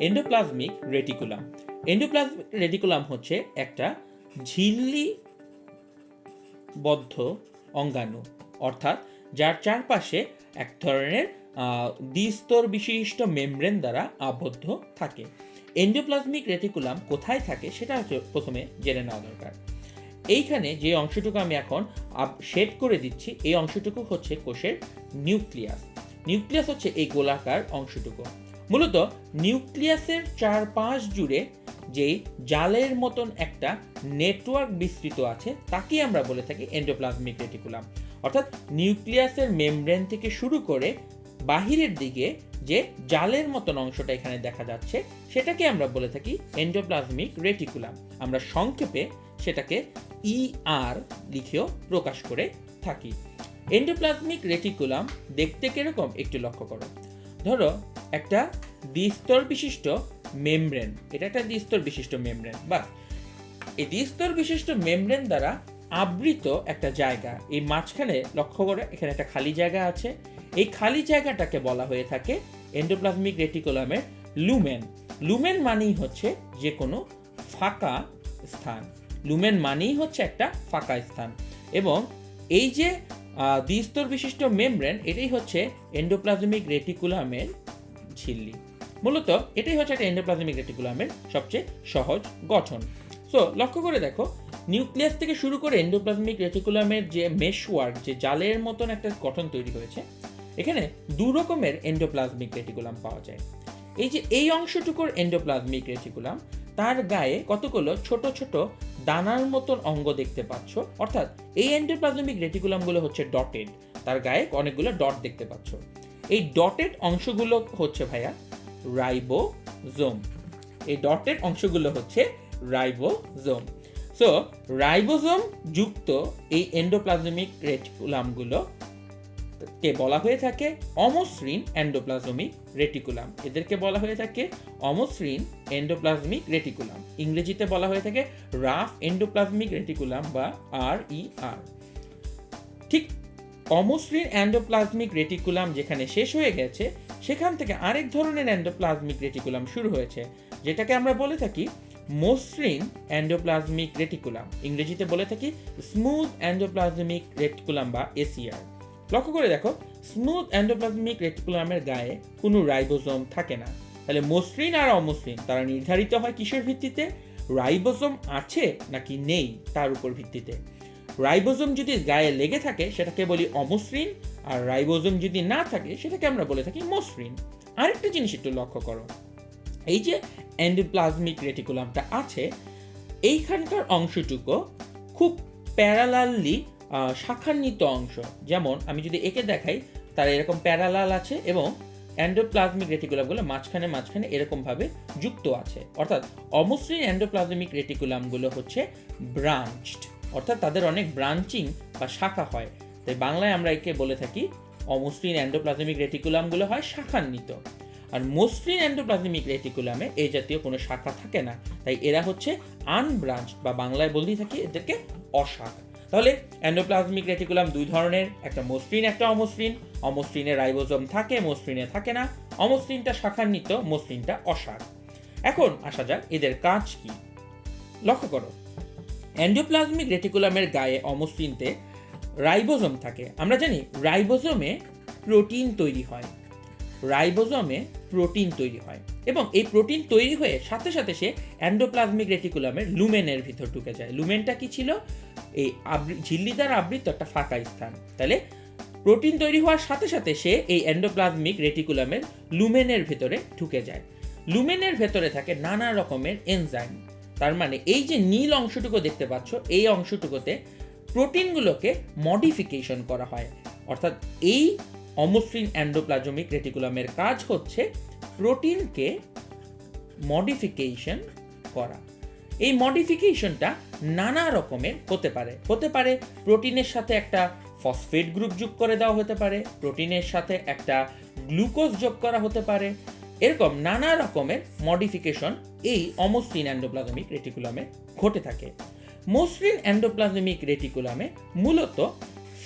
Endoplasmic reticulum endoplasmic reticulum হচ্ছে একটা ঝিল্লি বদ্ধ অঙ্গাণু, অর্থাৎ যার চারপাশে এক ধরনের দ্বিস্তর বিশিষ্ট মেমব্রেন দ্বারা আবদ্ধ থাকে। এন্ডোপ্লাজমিক রেটিকুলাম কোথায় থাকে সেটা হচ্ছে প্রথমে জেনে নেওয়া দরকার। এইখানে যে অংশটুকু আমি এখন শেড করে দিচ্ছি, এই অংশটুকু হচ্ছে কোষের নিউক্লিয়াস। নিউক্লিয়াস হচ্ছে এই গোলাকার অংশটুকু। মূলত নিউক্লিয়াসের চারপাশ জুড়ে যেই জালের মতন একটা নেটওয়ার্ক বিস্তৃত আছে, তাকেই আমরা বলে থাকি এন্ডোপ্লাজমিক রেটিকুলাম। অর্থাৎ নিউক্লিয়াসের মেমব্রেন থেকে শুরু করে বাহিরের দিকে যে জালের মতন অংশটা এখানে দেখা যাচ্ছে, সেটাকে আমরা বলে থাকি এন্ডোপ্লাজমিক রেটিকুলাম। আমরা সংক্ষেপে সেটাকে ইআর লিখেও প্রকাশ করে থাকি। এন্ডোপ্লাজমিক রেটিকুলাম দেখতে কীরকম? একটু লক্ষ্য করো। ধরো একটা দ্বিস্তর বিশিষ্ট মেমব্রেন। এটা একটা দ্বিস্তর বিশিষ্ট মেমব্রেন। বা এই দ্বিস্তর বিশিষ্ট মেমব্রেন দ্বারা আবৃত একটা জায়গা। এই মাঝখানে লক্ষ্য করে, এখানে একটা খালি জায়গা আছে। এই খালি জায়গাটাকে বলা হয়ে থাকে এন্ডোপ্লাজমিক রেটিকুলামের লুমেন লুমেন মানেই হচ্ছে যে কোনো ফাঁকা স্থান। লুমেন মানেই হচ্ছে একটা ফাঁকা স্থান। এবং এই যে দ্বিস্তর বিশিষ্ট মেমব্রেন, এটাই হচ্ছে এন্ডোপ্লাজমিক রেটিকুলামের ঝিল্লি। মূলত এটাই হচ্ছে একটা এন্ডোপ্লাজমিক রেটিকুলামের সবচেয়ে সহজ গঠন। সো লক্ষ্য করে দেখো নিউক্লিয়াস থেকে শুরু করে এন্ডোপ্লাজমিক রেটিকুলামের যে মেশওয়ার্ক যে জালের মতন একটা গঠন তৈরি হয়েছে, এখানে দু রকমের এন্ডোপ্লাজমিক রেটিকুলাম পাওয়া যায়। এই যে এই অংশটুকুর এন্ডোপ্লাজমিক রেটিকুলাম তার গায়ে কতগুলো ছোট ছোট দানার মতন অঙ্গ দেখতে পাচ্ছ? অর্থাৎ এই এন্ডোপ্লাজমিক রেটিকুলামগুলো হচ্ছে ডটেড তার গায়ে অনেকগুলো ডট দেখতে পাচ্ছ। এই ডটেড অংশগুলো হচ্ছে ভাইয়া রাইবোজোম। এই ডটেড অংশগুলো হচ্ছে রাইবোজোম। সো রাইবোজোম যুক্ত এই এন্ডোপ্লাজমিক রেটিকুলামগুলো কে বলা হয়ে থাকে? অমসৃণ এন্ডোপ্লাজমিক রেটিকুলাম এদেরকে বলা হয়ে থাকে অমসৃণ এন্ডোপ্লাজমিক রেটিকুলাম ইংরেজিতে বলা হয়ে থাকে রাফ এন্ডোপ্লাজমিক রেটিকুলাম বা আর ই আর ঠিক অমসৃণ অ্যান্ডোপ্লাজমিক রেটিকুলাম যেখানে শেষ হয়ে গেছে, সেখান থেকে আরেক ধরনের এন্ডোপ্লাজমিক রেটিকুলাম শুরু হয়েছে, যেটাকে আমরা বলে থাকি মসৃণ এন্ডোপ্লাজমিক রেটিকুলাম। ইংরেজিতে বলে থাকি স্মুথ এন্ডোপ্লাজমিক রেটিকুলাম বা এসিআর লক্ষ্য করে দেখো, স্মুথ এন্ডোপ্লাজমিক রেটিকুলামের গায়ে কোনো রাইবোজোম থাকে না। তাহলে মসৃণ আর অমসৃণ তারা নির্ধারিত হয় কিসের ভিত্তিতে? রাইবোজোম আছে নাকি নেই তার উপর ভিত্তিতে? রাইবোজোম যদি গায়ে লেগে থাকে, সেটাকে বলি অমসৃণ, আর রাইবোজোম যদি না থাকে, সেটাকে আমরা বলে থাকি মসৃণ। আরেকটা জিনিস একটু লক্ষ্য করো। এই যে এন্ডোপ্লাজমিক রেটিকুলামটা আছে, এইখানকার অংশটুকু খুব প্যারালালি শাখান্বিত অংশ। যেমন আমি যদি একে দেখাই, তার এরকম প্যারালাল আছে এবং অ্যান্ডোপ্লাজমিক রেটিকুলামগুলো মাঝখানে মাঝখানে এরকমভাবে যুক্ত আছে। অর্থাৎ অমসৃণ অ্যান্ডোপ্লাজমিক রেটিকুলামগুলো হচ্ছে ব্রাঞ্চড। অর্থাৎ তাদের অনেক ব্রাঞ্চিং বা শাখা হয়। তাই বাংলায় আমরা একে বলে থাকি অমসৃণ এন্ডোপ্লাজমিক রেটিকুলামগুলো হয় শাখান্বিত। আর মসৃণ এন্ডোপ্লাজমিক রেটিকুলামে এই জাতীয় কোনো শাখা থাকে না। তাই এরা হচ্ছে আনব্রাঞ্চ বা বাংলায় বলতেই থাকি এদেরকে অশাখ। তাহলে এন্ডোপ্লাজমিক রেটিকুলাম দুই ধরনের, একটা মসৃণ, একটা অমসৃণ। অমসৃণে রাইবোজোম থাকে, মসৃণে থাকে না। অমসৃণটা শাখান্বিত, মসৃণটা অশাখ। এখন আসা যাক এদের কাজ কি। লক্ষ্য করো এন্ডোপ্লাজমিক রেটিকুলামের গায়ে অমসৃণতে রাইবোজোম থাকে। আমরা জানি রাইবোজোমে প্রোটিন তৈরি হয়। রাইবোজোমে প্রোটিন তৈরি হয় এবং এই প্রোটিন তৈরি হয়ে সাথে সাথে সে অ্যান্ডোপ্লাজমিক রেটিকুলামের লুমেনের ভিতর ঢুকে যায়। লুমেনটা কি ছিল? এই আবৃ ঝিল্লি আবৃত একটা ফাঁকা স্থান। তাহলে প্রোটিন তৈরি হওয়ার সাথে সাথে সে এই অ্যান্ডোপ্লাজমিক রেটিকুলামের লুমেনের ভেতরে ঢুকে যায়। লুমেনের ভেতরে থাকে নানা রকমের এনজাইম। তার মানে এই যে নীল অংশটুকু দেখতে পাচ্ছ, এই অংশটুকুতে প্রোটিনগুলোকে মডিফিকেশন করা হয়। অর্থাৎ এই অমসৃণ অ্যান্ডোপ্লাজমিক রেটিকুলামের কাজ হচ্ছে প্রোটিনকে মডিফিকেশন করা। এই মডিফিকেশনটা নানা রকমের হতে পারে। হতে পারে প্রোটিনের সাথে একটা ফসফেট গ্রুপ যোগ করে দেওয়া হতে পারে, প্রোটিনের সাথে একটা গ্লুকোজ যোগ করা হতে পারে। এরকম নানা রকমের মডিফিকেশন এই অমসৃণ অ্যান্ডোপ্লাজমিক রেটিকুলামে ঘটে থাকে। মসৃণ অ্যান্ডোপ্লাজমিক রেটিকুলামে মূলত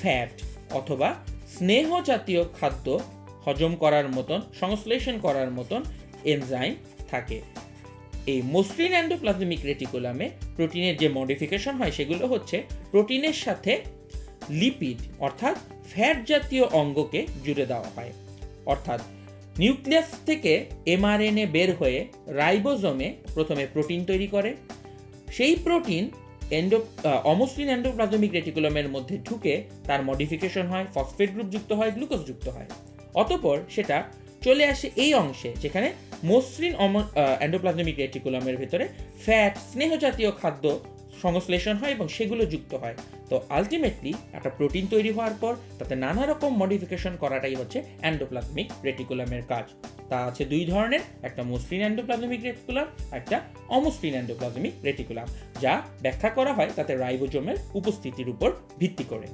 ফ্যাট অথবা স্নেহ জাতীয় খাদ্য হজম করার মতন, সংশ্লেষণ করার মতন এনজাইম থাকে। এই মসৃণ অ্যান্ডোপ্লাজমিক রেটিকুলামে প্রোটিনের যে মডিফিকেশন হয় সেগুলো হচ্ছে প্রোটিনের সাথে লিপিড অর্থাৎ ফ্যাট জাতীয় অঙ্গকে জুড়ে দেওয়া হয়। অর্থাৎ নিউক্লিয়াস থেকে এমআরএনএ বের হয়ে রাইবোজোমে প্রথমে প্রোটিন তৈরি করে। সেই প্রোটিন এন্ডো আহ, অমসৃণ এন্ডোপ্লাজমিক রেটিকুলামের মধ্যে ঢুকে তার মডিফিকেশন হয় ফসফেট গ্রুপ যুক্ত হয় গ্লুকোজ যুক্ত হয়। অতঃপর সেটা চলে আসে এই অংশে যেখানে মসৃণ এন্ডোপ্লাজমিক রেটিকুলামের ভেতরে ফ্যাট স্নেহ জাতীয় খাদ্য সংশ্লেষণ হয় এবং সেগুলো যুক্ত হয়। তো আলটিমেটলি একটা প্রোটিন তৈরি হওয়ার পর তাতে নানা রকম মডিফিকেশন করাটাই হচ্ছে অ্যান্ডোপ্লাজমিক রেটিকুলামের কাজ। তা আছে দুই ধরনের, একটা মসৃণ অ্যান্ডোপ্লাজমিক রেটিকুলাম একটা অমসৃণ অ্যান্ডোপ্লাজমিক রেটিকুলাম যা ব্যাখ্যা করা হয় তাতে রাইবোজোমের উপস্থিতির উপর ভিত্তি করে।